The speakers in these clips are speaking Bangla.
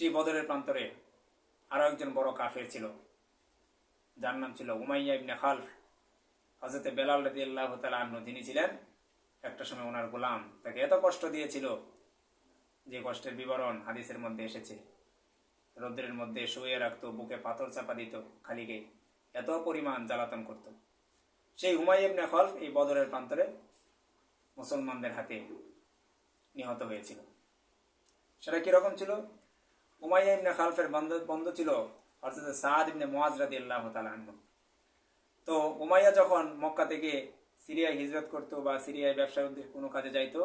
সেই বদরের প্রান্তরে আরও একজন বড় কাফের ছিল। যার নাম ছিল উমাইয়া ইবনে খালফ। হজরতে বেলাল রদি আল্লাহ তালু যিনি ছিলেন একটা সময় ওনার গোলাম। তাকে এত কষ্ট দিয়েছিল যে কষ্টের বিবরণ হাদিসের মধ্যে এসেছে। রৌদ্রের মধ্যে শুয়ে রাখতো, বুকে পাথর চাপা দিত, খালিকে এত পরিমাণ জ্বালাতন করত। সেই হুমাই ইবনে খলফ এই বদরের প্রান্তরে মুসলমানদের হাতে নিহত হয়েছিল। সেটা কীরকম ছিল? উমাইয়া ইবনে খালফের বন্ধ বন্ধ ছিল অর্থাৎ সাদ ইবনে মোয়াজ রাদি আল্লাহ তালাহ তো উমাইয়া যখন মক্কা থেকে সিরিয়ায় হিজরত করতো বা সিরিয়ায় ব্যবসার উদ্দেশ্যে কোনো কাজে যাইতো,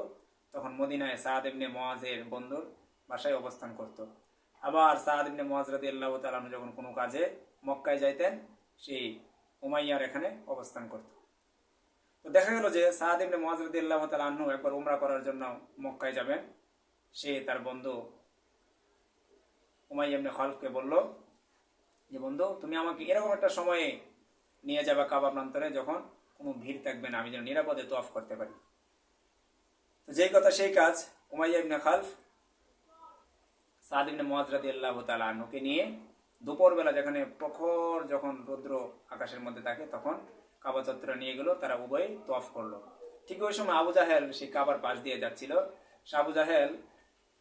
তখন মদিনায় সাদ ইবনে মোয়াজের বন্ধুর বাসায় অবস্থান করত। আবার সাদ ইবনে মোয়াজ রাদি আল্লাহ তালাহ যখন কোনো কাজে মক্কায় যাইতেন, সেই উমাইয়ার এখানে অবস্থান করত। তো দেখা গেল যে সাদ ইবনে মোয়াজ রাদি আল্লাহ তালাহ একবার উমরা করার জন্য মক্কায় যাবেন। সে তার বন্ধু উমাইয়া ইবনে খলফকে বলল, যে বন্ধু, তুমি আমাকে এরকম একটা সময়ে নিয়ে যাবে কাবা প্রান্তরে যখন কোনো ভিড় থাকবে না, আমি যেন নিরাপদে তোয়াফ করতে পারি। তো যেই কথা সেই কাজ Umayya ibn Khalaf Saad ibn Muadh রাদিয়াল্লাহু তাআলা আনহুকে নিয়ে দুপুরবেলা যেখানে প্রখর যখন রৌদ্র আকাশের মধ্যে থাকে, তখন কাবা চত্বরে নিয়ে গেল, তারা উভয় তোয়াফ করল। ঠিক ওই সময় আবু জাহেল সেই কাবার পাশ দিয়ে যাচ্ছিল। সে আবু জাহেল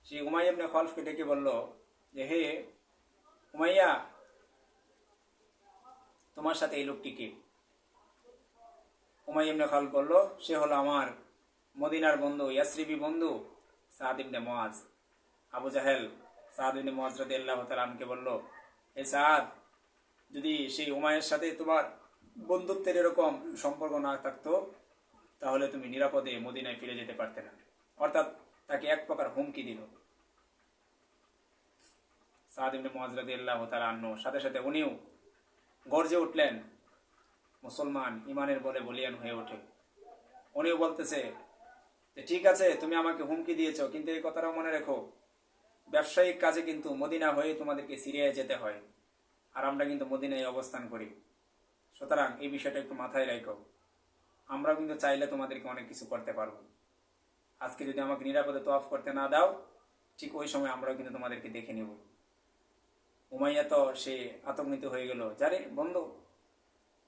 সেই ইবনে খলফকে ডেকে বলল যে হে উমাইয়া, তোমার সাথে এই লোকটি কে? উমাই ইবনে খাল বলল, সে হলো আমার মদিনার বন্ধু, ইয়াসরিবি বন্ধু সাদ ইবনে মোয়াজ আবু জাহেল সাদ ইবনে মোয়াজ রাদি আল্লাহ তালামকে বলল হে সাদ, যদি সেই উমায়ের সাথে তোমার বন্ধুত্বের এরকম সম্পর্ক না থাকতো, তাহলে তুমি নিরাপদে মদিনায় ফিরে যেতে পারতে না। অর্থাৎ তাকে এক প্রকার হুমকি দিল। সাদ ইবনে মোয়াজ রাদি আল্লাহ তালান্ন সাথে সাথে উনিও গর্জে উঠলেন, মুসলমান ইমানের বলে বলিয়ান হয়ে ওঠে। উনিও বলতেছে যে ঠিক আছে, তুমি আমাকে হুমকি দিয়েছ, কিন্তু এই কথাটাও মনে রেখো। ব্যবসায়িক কাজে কিন্তু মদিনা হয়ে তোমাদেরকে সিরিয়ায় যেতে হয়, আর আমরা কিন্তু মদিনায় অবস্থান করি। সুতরাং এই বিষয়টা একটু মাথায় রাখো। আমরাও কিন্তু চাইলে তোমাদেরকে অনেক কিছু করতে পারব। আজকে যদি আমাকে নিরাপদে তোয়াফ করতে না দাও, ঠিক ওই সময় আমরাও কিন্তু তোমাদেরকে দেখে নেব। উমাইয়া তো সে আতঙ্কিত হয়ে গেল। জানে বন্ধু,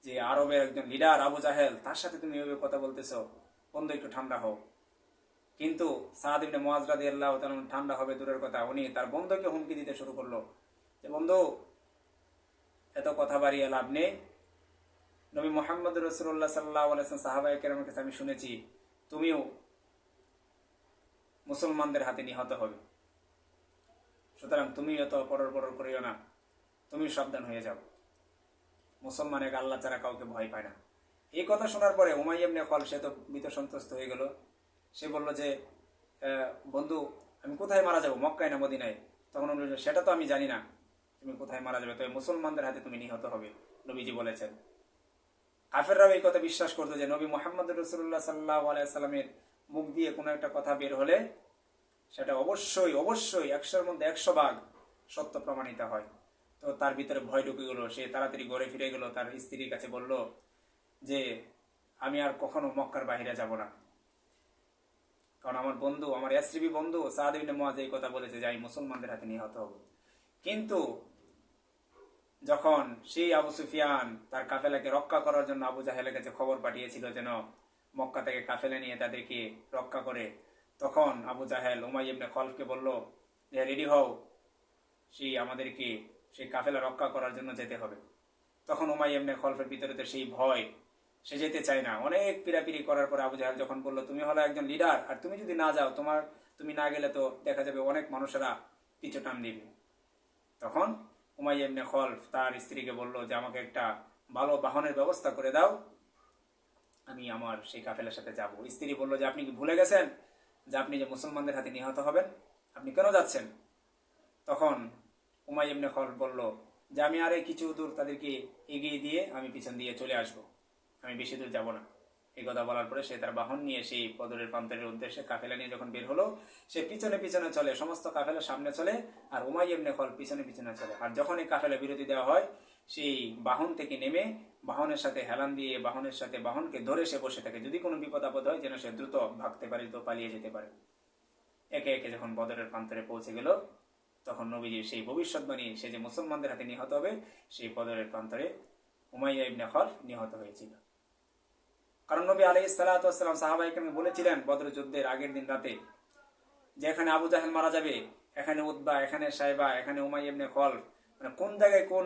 যে আরবের একজন লিডার আবু জাহেল, তার সাথে তুমি এভাবে কথা বলতেছ, বন্ধু, একটু ঠান্ডা হোক কিন্তু সাদ ইবনে মুয়াজ রাদিয়াল্লাহু তাআলা ঠান্ডা হবে দূরের কথা, উনি তার বন্ধুকে হুমকি দিতে শুরু করল। যে বন্ধু, এত কথা বাড়িয়ে লাভ নেই। নবী মোহাম্মদ রসুল্লাহ সাল্লাহ আলাইসলাম সাহাবাই কেরামের কাছে আমি শুনেছি, তুমিও মুসলমানদের হাতে নিহত হবে। সুতরাং তুমি এত পরর পরর করিও না। তুমি সাবধান হয়ে যাও। মুসলমান আল্লাহ ছাড়া কাউকে ভয় পায় না। এই কথা শোনার পরে উমাই এমনি ফল সে তো মৃত সন্তুষ্ট হয়ে গেল। সে বলল যে বন্ধু, আমি কোথায় মারা যাব? মক্কায় না মদিনায়? তখন উনি সেটা তো আমি জানি না। তুমি কোথায় মারা যাবে? তবে মুসলমানদের হাতে তুমি নিহত হবে, নবীজি বলেছেন। কাফেররাও এই কথা বিশ্বাস করতো যে, নবী মোহাম্মদ রসুল্লাহ সাল্লাহ আলাইসাল্লামের মুখ দিয়ে কোনো একটা কথা বের হলে সেটা অবশ্যই অবশ্যই একশোর মধ্যে একশো ভাগ সত্য প্রমাণিত হয়। তো তার ভিতরে ভয় ঢুকে গেল, সে তাড়াতাড়ি ঘরে ফিরে গেল, তার স্ত্রীর কাছে বলল যে, আমি আর কখনো মক্কার বাহিরে যাব না। কারণ আমার বন্ধু, আমার এসরিবি বন্ধু সাহাদিবিনে মহাজ এই কথা বলেছে যে, আমি মুসলমানদের হাতে নিহত হব। কিন্তু যখন সেই আবু সুফিয়ান তার কাফেলাকে রক্ষা করার জন্য আবু জাহেলের কাছে খবর পাঠিয়েছিল যেন মক্কা থেকে কাফেলা নিয়ে তাদেরকে রক্ষা করে তখন আবু জাহেল উমাই ইবনে খলফকে বলল যে রেডি হও, সেই আমাদেরকে সেই কাফেলা রক্ষা করার জন্য যেতে হবে। তখন উমাই এমনি খলফের ভিতরে তো সেই ভয়, সে যেতে চায় না। অনেক পিড়াপিড়ি করার পর আবু জাহেল যখন বলল, তুমি হলো একজন লিডার আর তুমি যদি না যাও, তোমার, তুমি না গেলে তো দেখা যাবে অনেক মানুষেরা পিছু টান দিবে তখন উমাই খলফ তার স্ত্রীকে বলল, যে আমাকে একটা ভালো বাহনের ব্যবস্থা করে দাও, আমি আমার সেই কাফেলার সাথে যাব। স্ত্রী বলল, যে আপনি কি ভুলে গেছেন? যে আপনি যে মুসলমানদের হাতে নিহত হবেন, আপনি কেন যাচ্ছেন? তখন উমাই এমনি খল বলল, যে আমি আরে কিছু দূর তাদেরকে এগিয়ে দিয়ে আমি পিছন দিয়ে চলে আসব। আমি বেশি দূর যাব না। এই কথা বলার পরে সে তার বাহন নিয়ে সেই পদরের প্রান্তরের উদ্দেশ্যে কাফেলা নিয়ে যখন বের হলো, সে পিছনে পিছনে চলে, সমস্ত কাফেলা সামনে চলে, আর উমাই এমনি খল পিছনে পিছনে চলে। আর যখন এই কাফেলা বিরতি দেওয়া হয় সেই বাহন থেকে নেমে বাহনের সাথে হেলান দিয়ে বাহনের সাথে বাহনকে ধরে সে বসে থাকে। যদি কোনো বিপদ আপদ হয় যেন সে দ্রুত ভাগতে পারে তো পালিয়ে যেতে পারে। একে একে যখন বদরের প্রান্তরে পৌঁছে গেল, তখন নবীজি সেই ভবিষ্যৎবাণী, সে যে মুসলমানদের হাতে নিহত হবে, সেই বদরের প্রান্তরে উমাইয়া ইবনে খলফ নিহত হয়েছিল। কারণ নবী আলাই সালাতাম সাহাবাহিকে বলেছিলেন বদর যুদ্ধের আগের দিন রাতে, যে এখানে আবু জাহেল মারা যাবে, এখানে উদ্বা এখানে সাইবা, এখানে উমাই ইবনে খলফ মানে কোন জায়গায় কোন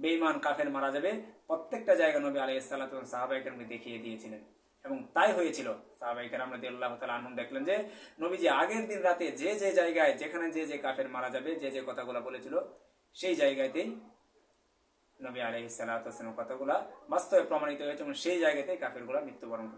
বেইমান কাফের মারা যাবে, প্রত্যেকটা জায়গা নবী আলাই সাল্লাম সাহাবাহিকের দেখিয়ে দিয়েছিলেন। এবং তাই হয়েছিল। সাহাবাইকার আমরা আল্লাহ তালা আনন্দ দেখলেন যে, নবীজি আগের দিন রাতে যে যে জায়গায়, যেখানে যে যে কাফের মারা যাবে, যে যে কথাগুলো বলেছিল, সেই জায়গাতেই নবী আলহি সাল্লাহ কথাগুলা বাস্তবে প্রমাণিত হয়েছে এবং সেই জায়গাতেই কাফেরগুলা মৃত্যুবরণ